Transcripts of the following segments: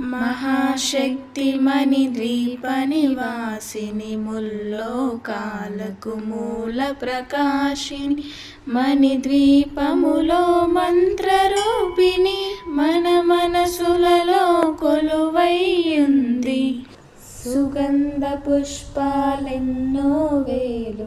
మహాశక్తిమణి ద్వీప నివాసిని ముల్లోకాలకు మూల ప్రకాశిని మణి ద్వీపములో మంత్రరూపిణి మన మనసులలో కొలువైయుంది. సుగంధ పుష్పాలెన్నో వేలు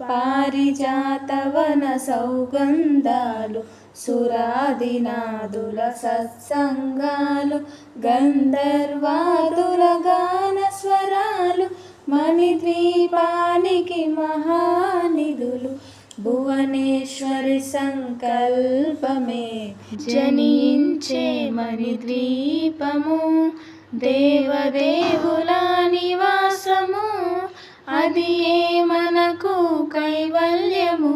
పారిజాతవన సౌగంధాలు సురాదినాదుల సత్సంగాలు గంధర్వాదుల గాన స్వరాలు మణిద్వీపానికి మహానిధులు భువనేశ్వరి సంకల్పమే. జనించే మణిద్వీపము దేవదేవుల నివాసము అది ఏ మనకు కైవల్యము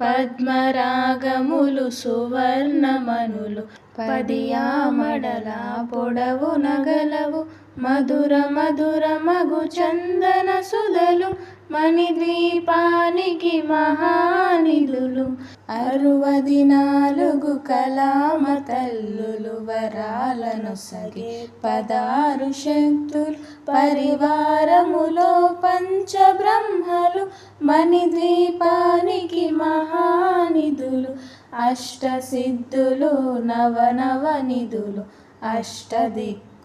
పద్మరాగములు సువర్ణమనులు పదియామడల పొడవు నగలవు మధుర మధుర మగు చందన సుధలు మణిద్వీపానికి మహానిధులు. అరువది నాలుగు కలామ తల్లులు వరాలను సగే పదారు శక్తులు పరివారములో పంచబ్రహ్మలు మణిద్వీపానికి మహానిధులు. అష్టసిద్ధులు నవనవ నిధులు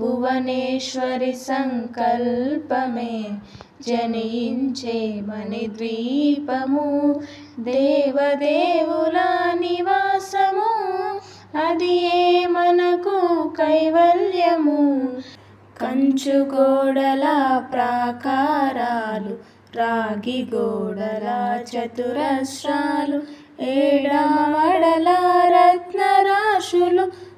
భువనేశ్వరి సంకల్పమే జనించే మణిద్వీపము దేవదేవుల నివాసము అది ఏ మనకు కైవల్యము కంచుగోడల ప్రాకారాలు రాగి గోడల చతురస్రాలు ఏడమడల రత్నరాశులు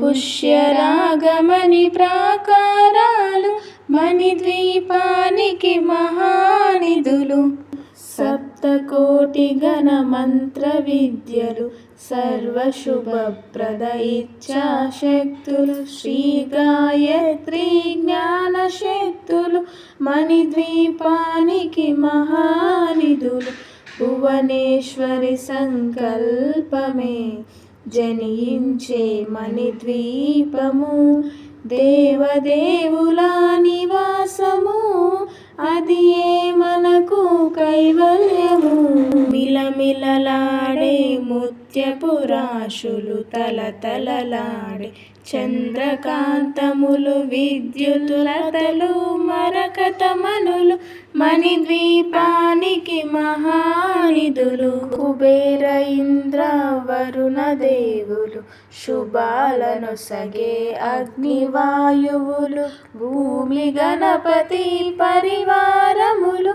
పుష్యరాగమణి ప్రాకారాలు మణిద్వీపానికి మహానిధులు. సప్తకోటి గణ మంత్ర విద్యలు సర్వశుభప్రద ఇచ్చాశక్తులు శ్రీ గాయత్రి జ్ఞాన శక్తులు మణిద్వీపానికి మహానిధులు. భువనేశ్వరి సంకల్పమే జనించే మణిద్వీపము దేవదేవుల నివాసము అది ఏ మనకు కైవల్యము? మిలమిలలాడే ముత్యపు రాశులు తలతలలాడే చంద్రకాంతములు విద్యుతులతలు మరకతమనులు మణిద్వీపానికి మహానిధులు కుబేర ఇంద్ర వరుణ దేవులు శుభాలను సగే అగ్నివాయువులు భూమి గణపతి పరివారములు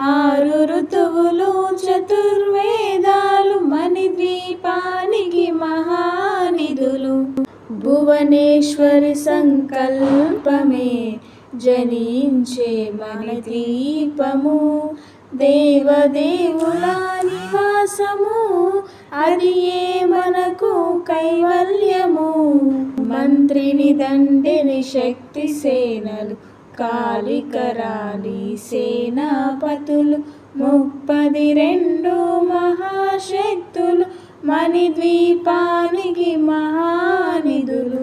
ఆరు ఋతువులు చతుర్వేదాలు మణి ద్వీపానికి మహానిధులు. భువనేశ్వరి సంకల్పమే జనించే మణి ద్వీపము దేవదేవుల నివాసము అది ఏ మనకు కైవల్యము? మంత్రిని దండిని శక్తి సేనలు కాళికరాలి సేనాపతులు ముప్పది రెండు మహాశక్తులు మణిద్వీపానికి మహానిధులు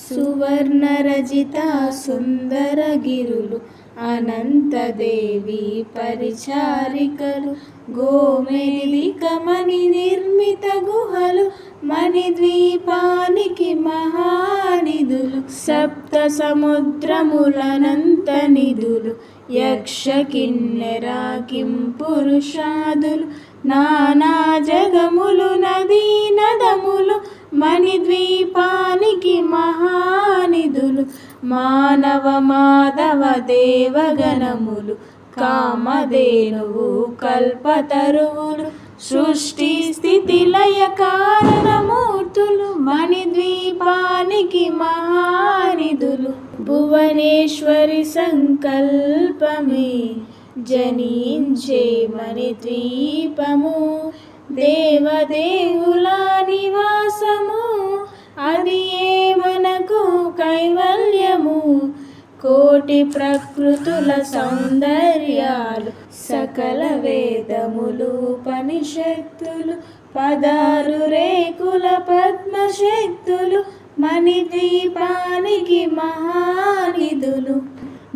సువర్ణరజిత సుందరగిరులు అనంతదేవి పరిచారికలు గోమేలికమణి నిర్మిత గుహలు మణిద్వీపానికి మహానిధులు సప్త సముద్రములనంత నిధులు యక్ష కిన్నెరాకిం పురుషాదులు నానా జగములు నదీ నదములు మణిద్వీపానికి మహానిధులు మానవ మాధవ దేవగణములు కామధేనువు కల్పతరువులు సృష్టి స్థితి లయ కారణమూర్తులు మణిద్వీపానికి మహానిధులు. భువనేశ్వరి సంకల్పమే జనించే మణిద్వీపము. దేవదేవుల నివాసము అది ఏ మనకు కైవల్యము. కోటి ప్రకృతుల సౌందర్యాలు సకల వేదములు ఉపనిషత్తులు పదారు రేకుల పద్మశక్తులు మణిద్వీపానికి మహానిధులు.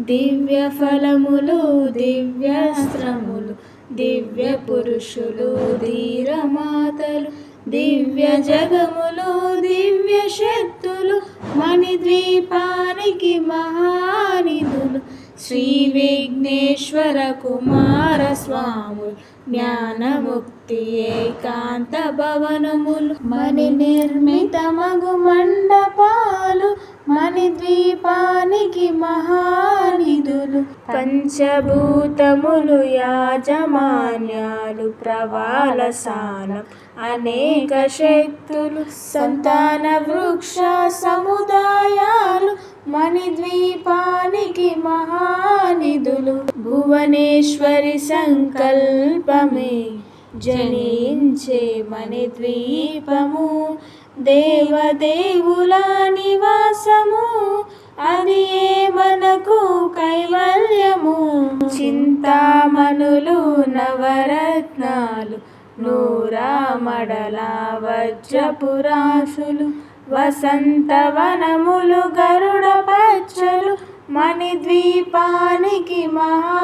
దివ్య ఫలములు దివ్యాస్త్రములు దివ్య పురుషులు ధీరమాతలు దివ్య జగములు దివ్య శక్తులు మణిద్వీపానికి మహానిధులు. శ్రీ విఘ్నేశ్వర కుమార స్వాములు జ్ఞానముక్తి ఏకాంత భవనములు మణి నిర్మిత మగు మండపాలు మణిద్వీపానికి మహానిధులు. పంచభూతములు యాజమాన్యాలు ప్రవాలసానం అనేక శక్తులు. సంతాన వృక్ష సముదాయాలు మణిద్వీపానికి మహానిధులు. భువనేశ్వరి సంకల్పమే. జనించే మణిద్వీపము దేవదేవుల నివాసము అది ఏ మనకు కైవల్యము? చింతామణులు నవరత్నాలు నూరా నూరామడల వసంత వసంతవనములు గరుడ పచ్చలు మణిద్వీపానికి మహా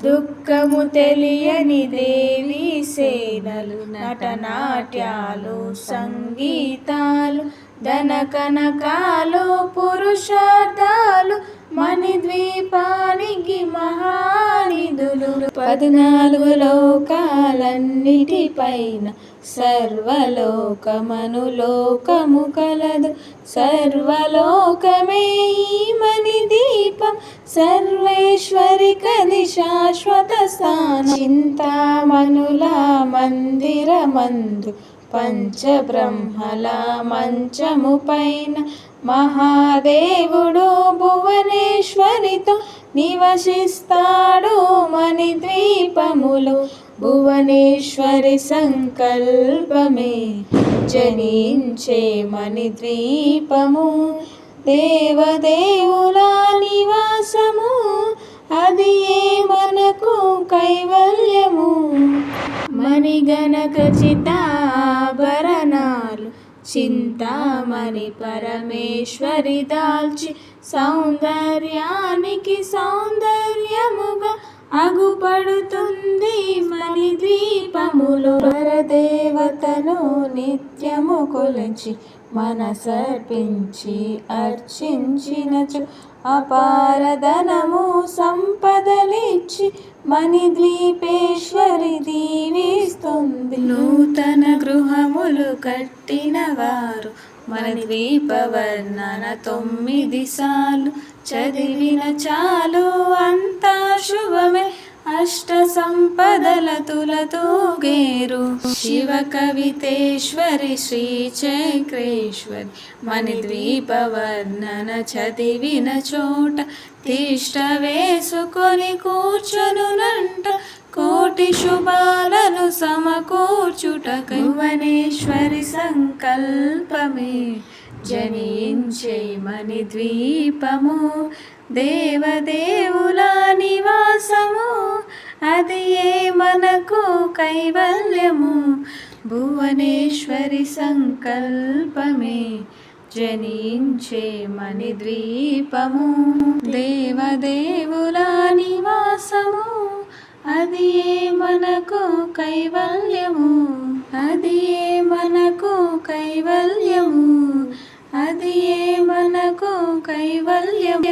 దుఃఖము తెలియని దేవి సేనలు నటనాట్యాలు సంగీతాలు ధనకనకాలు పురుషార్థాలు మణిద్వీపానికి మహానిధులు. పద్నాలుగు లోకాలన్నిటిపైన సర్వలోకమను లోకము కలదు. సర్వలోకమే మణి దీపం సర్వేశ్వరికది శాశ్వత స్థానం. చింతామణుల మందిరమందు పంచబ్రహ్మల మంచము పైన మహాదేవుడు భువనేశ్వరితో నివసిస్తాడు మణి ద్వీపములు భువనేశ్వరి సంకల్పమే జనించే మణి ద్వీపము దేవదేవుల నివాసము అది ఏ మనకు కైవల్యము? మణిగణక చితాభరణాలు చింతామణి పరమేశ్వరి దాల్చి సౌందర్యానికి సౌందర్యముగా అగుపడుతుంది మణి ద్వీపములు. పరదేవతను నిత్యము కొలిచి మనసర్పించి అర్చించినచు అపారధనము సంపదలిచ్చి మణిద్వీపేశ్వరి దీవిస్తుంది. నూతన గృహములు కట్టిన వారు మన వర్ణన తొమ్మిది సార్లు. చదివిన చాలు అంతా శుభమే. అష్ట సంపదల తులతూగేరు శివ కవితేశ్వరి శ్రీ చక్రేశ్వరి మణి ద్వీపవర్ణన చదివిన చోట తిష్ట వేసుకొని కూర్చొనునంట కోటి శుభాలను సమకూర్చుట భువనేశ్వరి సంకల్పమే. జనించే ద్వీపము దేవదేవుల నివాసము అది ఏ మనకు కైవల్యము? భువనేశ్వరి సంకల్పమే జనించేమని ద్వీపము దేవదేవుల నివాసము అది ఏ మనకు కైవల్యము? అది ఏ మనకు కైవల్యము? అది ఏ మనకు కైవల్యం?